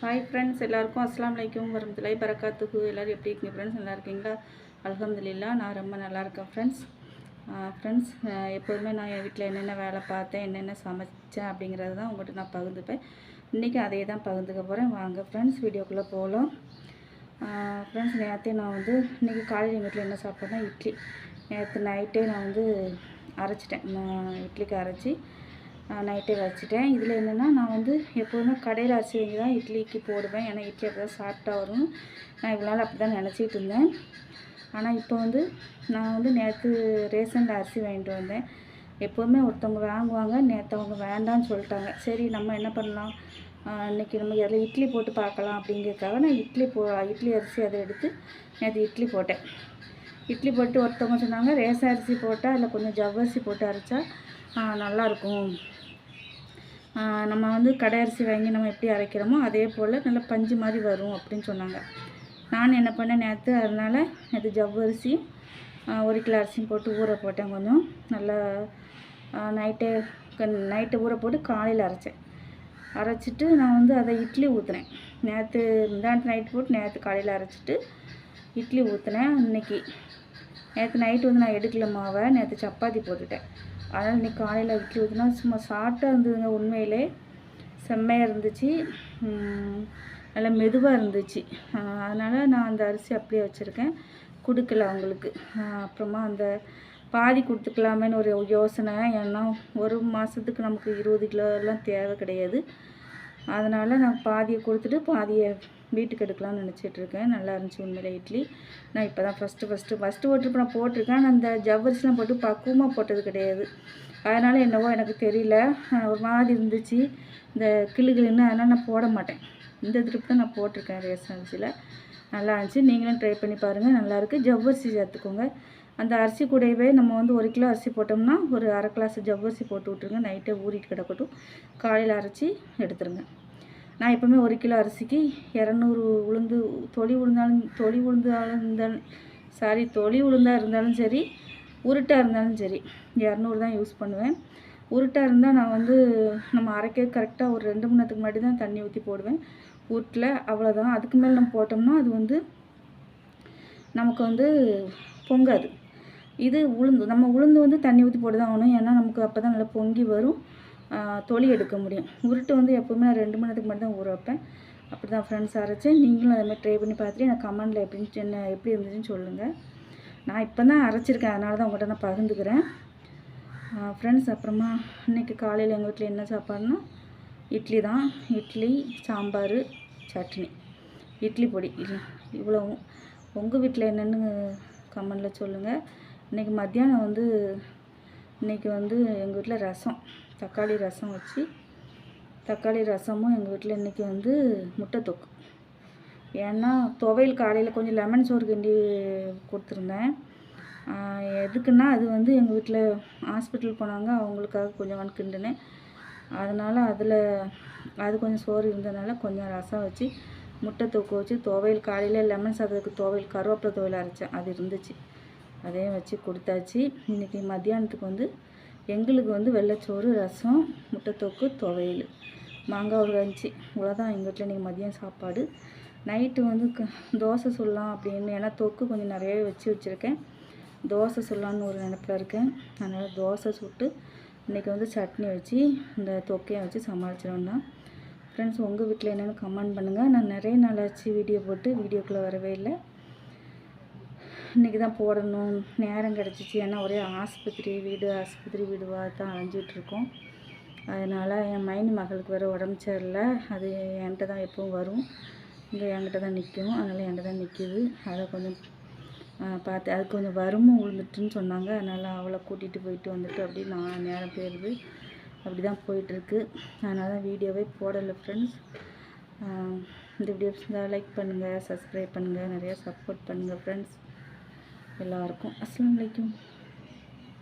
Hi friends எல்லாருக்கும் அஸ்லாம் வலைக்கும் வரமத்துலாய் பரக்காத்துக்கு எல்லோரும் எப்படி இருக்கீங்க ஃப்ரெண்ட்ஸ் நல்லா இருக்கீங்களா? அலகம்துல்லா நான் ரொம்ப நல்லா இருக்கேன் ஃப்ரெண்ட்ஸ் ஃப்ரெண்ட்ஸ் எப்போதுமே நான் என் வீட்டில் என்னென்ன வேலை பார்த்தேன் என்னென்ன சமைச்சேன் அப்படிங்கிறது தான் உங்கள்கிட்ட நான் பகிர்ந்துப்பேன். இன்றைக்கி அதே தான் பகிர்ந்துக்க போகிறேன் வாங்க ஃப்ரெண்ட்ஸ் வீடியோக்குள்ளே போகலாம் ஃப்ரெண்ட்ஸ் நேற்றே நான் வந்து இன்றைக்கி காலையில் எங்கள் வீட்டில் என்ன சாப்பிட்டேன்னா இட்லி. நேற்று நைட்டே நான் வந்து அரைச்சிட்டேன். இட்லிக்கு அரைச்சி நைட்டே வச்சுட்டேன். இதில் என்னென்னா நான் வந்து எப்போதுமே கடையில் அரிசி வாங்கி தான் இட்லிக்கு போடுவேன். ஏன்னா இட்லி அப்படி தான் சாஃப்டாக வரும். நான் இவ்வளோ நாள் அப்படி தான் நினச்சிட்டு இருந்தேன். ஆனால் இப்போ வந்து நான் வந்து நேற்று ரேஷனில் அரிசி வாங்கிட்டு வந்தேன். எப்போதுமே ஒருத்தவங்க வாங்குவாங்க நேற்று அவங்க வேண்டான்னு சொல்லிட்டாங்க. சரி நம்ம என்ன பண்ணலாம்? இன்றைக்கி நம்ம அதில் இட்லி போட்டு பார்க்கலாம் அப்படிங்கிறதுக்காக நான் இட்லி போ இட்லி அரிசி அதை எடுத்து நேற்று இட்லி போட்டேன். இட்லி போட்டு ஒருத்தவங்க சொன்னாங்க ரேசன் அரிசி போட்டால் அதில் கொஞ்சம் ஜவ்வரிசி போட்டு அரைச்சா நல்லாயிருக்கும் நம்ம வந்து கடை அரிசி வாங்கி நம்ம எப்படி அரைக்கிறோமோ அதே போல் நல்லா பஞ்சு மாதிரி வரும் அப்படின்னு சொன்னாங்க. நான் என்ன பண்ணேன் நேற்று அதனால் நேற்று ஜவ்வரிசி ஒரு கிலோ அரிசியும் போட்டு ஊற போட்டேன் கொஞ்சம். நல்லா நைட்டே நைட்டு ஊற போட்டு காலையில் அரைச்சேன். அரைச்சிட்டு நான் வந்து அதை இட்லி ஊற்றுனேன் நேற்று முந்தாண்டு நைட்டு போட்டு நேற்று காலையில் அரைச்சிட்டு இட்லி ஊற்றுனேன் இன்றைக்கி நேற்று நைட்டு வந்து நான் எடுக்கல மாவை நேற்று சப்பாத்தி போட்டுட்டேன். அதனால் இன்றைக்கி காலையில் இட்லி ஊற்றினா சும்மா சாஃப்டாக இருந்ததுங்க உண்மையிலே. செம்மையாக இருந்துச்சு. நல்லா மெதுவாக இருந்துச்சு. அதனால் நான் அந்த அரிசி அப்படியே வச்சுருக்கேன். கொடுக்கல அவங்களுக்கு. அப்புறமா அந்த பாதி கொடுத்துக்கலாமேன்னு ஒரு யோசனை. ஏன்னா ஒரு மாதத்துக்கு நமக்கு இருபது கிலோலாம் தேவை கிடையாது. அதனால் நான் பாதியை கொடுத்துட்டு பாதியை வீட்டுக்கு எடுக்கலாம்னு நினச்சிட்ருக்கேன். நல்லா இருந்துச்சு உண்மையில் இட்லி. நான் இப்போ தான் ஃபஸ்ட்டு ஃபஸ்ட்டு ஃபஸ்ட்டு ஓட்டு நான் போட்டிருக்கேன். ஆனால் அந்த ஜவ்வரிசிலாம் போட்டு பக்குவமாக போட்டது கிடையாது. அதனால் என்னவோ எனக்கு தெரியல. ஒரு மாதிரி இருந்துச்சு. இந்த கிளுகிளுன்னு அதனால் நான் போட மாட்டேன். இந்த திருப்பி தான் நான் போட்டிருக்கேன் ரேஷன் அரிசியில். நல்லா இருந்துச்சு. நீங்களும் ட்ரை பண்ணி பாருங்கள் நல்லாயிருக்கு ஜவ்வரிசி சேர்த்துக்கோங்க. அந்த அரிசி கூடவே நம்ம வந்து ஒரு கிலோ அரிசி போட்டோம்னா ஒரு அரை கிளாஸ் ஜவ்வரிசி போட்டு விட்ருங்க நைட்டே ஊறிட்டு கிடக்கட்டும். காலையில் அரைச்சி எடுத்துருங்க. நான் எப்போவுமே ஒரு கிலோ அரிசிக்கு இரநூறு உளுந்து தொளி உளுந்தாலும் தொளி உளுந்தாலும் இருந்தாலும் சாரி தொளி உளுந்தாக இருந்தாலும் சரி உருட்டாக இருந்தாலும் சரி இரநூறு தான் யூஸ் பண்ணுவேன். உருட்டாக இருந்தால் நான் வந்து நம்ம அரைக்க கரெக்டாக ஒரு ரெண்டு மணி நேரத்துக்கு முன்னாடி தான் தண்ணி ஊற்றி போடுவேன். உருட்டில் அவ்வளோதான் அதுக்கு மேலே நம்ம போட்டோம்னா அது வந்து நமக்கு வந்து பொங்காது. இது உளுந்து நம்ம உளுந்து வந்து தண்ணி ஊற்றி போட்டு தான் ஆகணும். ஏன்னா நமக்கு அப்போ தான் நல்லா பொங்கி வரும். தொளி எடுக்க முடியும். உருட்டு வந்து எப்போவுமே நான் ரெண்டு மணி நேரத்துக்கு மட்டும் தான் ஊற வைப்பேன். அப்படி தான் ஃப்ரெண்ட்ஸ் அரைச்சேன் நீங்களும் அதேமாதிரி ட்ரை பண்ணி பார்த்துட்டு எனக்கு கமெண்டில் எப்படின்னு என்ன எப்படி இருந்துச்சுன்னு சொல்லுங்கள் நான் இப்போ தான் அரைச்சிருக்கேன். அதனால தான் உங்கள்கிட்ட நான் பகிர்ந்துக்கிறேன். ஃப்ரெண்ட்ஸ் அப்புறமா இன்றைக்கி காலையில் எங்கள் வீட்டில் என்ன சாப்பாடுனா இட்லி தான். இட்லி சாம்பார் சட்னி. இட்லி பொடி. இல்லை இவ்வளவும் உங்கள் வீட்டில் என்னென்னு கமெண்டில் சொல்லுங்கள் இன்றைக்கி மத்தியானம் வந்து இன்றைக்கி வந்து எங்கள் வீட்டில் ரசம். தக்காளி ரசம் வச்சு தக்காளி ரசமும் எங்கள் வீட்டில் இன்றைக்கி வந்து முட்டை தொக்கு ஏன்னா துவையல் காலையில் கொஞ்சம் லெமன் சோறு கிண்டி கொடுத்துருந்தேன். எதுக்குன்னா அது வந்து எங்கள் வீட்டில் ஹாஸ்பிட்டல் போனாங்க அவங்களுக்காக கொஞ்சம் வந்து கிண்டினேன். அதனால் அதில் அது கொஞ்சம் சோறு இருந்ததுனால கொஞ்சம் ரசம் வச்சு முட்டை தொக்கு வச்சு துவையல் காலையில் லெமன் சாதத்துக்கு துவையல் கருவேப்பிலை துவையல் அரைச்சேன். அது இருந்துச்சு. அதையும் வச்சு கொடுத்தாச்சு. இன்றைக்கி மத்தியானத்துக்கு வந்து எங்களுக்கு வந்து வெள்ளைச்சோறு ரசம் முட்டைத்தொக்கு துவையல். மாங்காய் ஒரு அஞ்சு இவ்வளோதான் எங்கள் வீட்டில் இன்றைக்கி மதியம் சாப்பாடு. நைட்டு வந்து தோசை சொல்லலாம் அப்படின்னு ஏன்னா தொக்கு கொஞ்சம் நிறையவே வச்சு வச்சுருக்கேன். தோசை சொல்லலான்னு ஒரு நினப்பில் இருக்கேன். அதனால் தோசை சுட்டு இன்றைக்கி வந்து சட்னி வச்சு இந்த தொக்கையை வச்சு சமாளிச்சிடணும் தான் ஃப்ரெண்ட்ஸ் உங்கள் வீட்டில் என்னென்னு கமெண்ட் பண்ணுங்கள் நான் நிறைய நாளாச்சு வீடியோ போட்டு வீடியோக்குள்ளே வரவே இல்லை. இன்றைக்கி தான் போடணும். நேரம் கிடச்சிச்சு. ஏன்னா ஒரே ஆஸ்பத்திரி வீடு ஆஸ்பத்திரி வீடுவாக தான் அலைஞ்சிட்ருக்கோம் அதனால் என் மைனி மகளுக்கு வேறு உடம்பு சரியில்லை. அது என்கிட்ட தான் எப்பவும் வரும். இங்கே என்கிட்ட தான் நிற்கும். அதனால் என்கிட்ட தான் நிற்கிது அதை கொஞ்சம் பார்த்து அது கொஞ்சம் வருமும் விழுந்துட்டுன்னு சொன்னாங்க. அதனால் அவளை கூட்டிகிட்டு போயிட்டு வந்துட்டு அப்படி நான் நேரம் போயிடுது. அப்படி தான் போயிட்டுருக்கு. அதனால் தான் வீடியோவே போடலை ஃப்ரெண்ட்ஸ் இந்த வீடியோஸ் லைக் பண்ணுங்கள் சப்ஸ்கிரைப் பண்ணுங்கள் நிறையா சப்போர்ட் பண்ணுங்கள் ஃப்ரெண்ட்ஸ் எல்லாருக்கும் அஸ்லாம் வலைக்கும்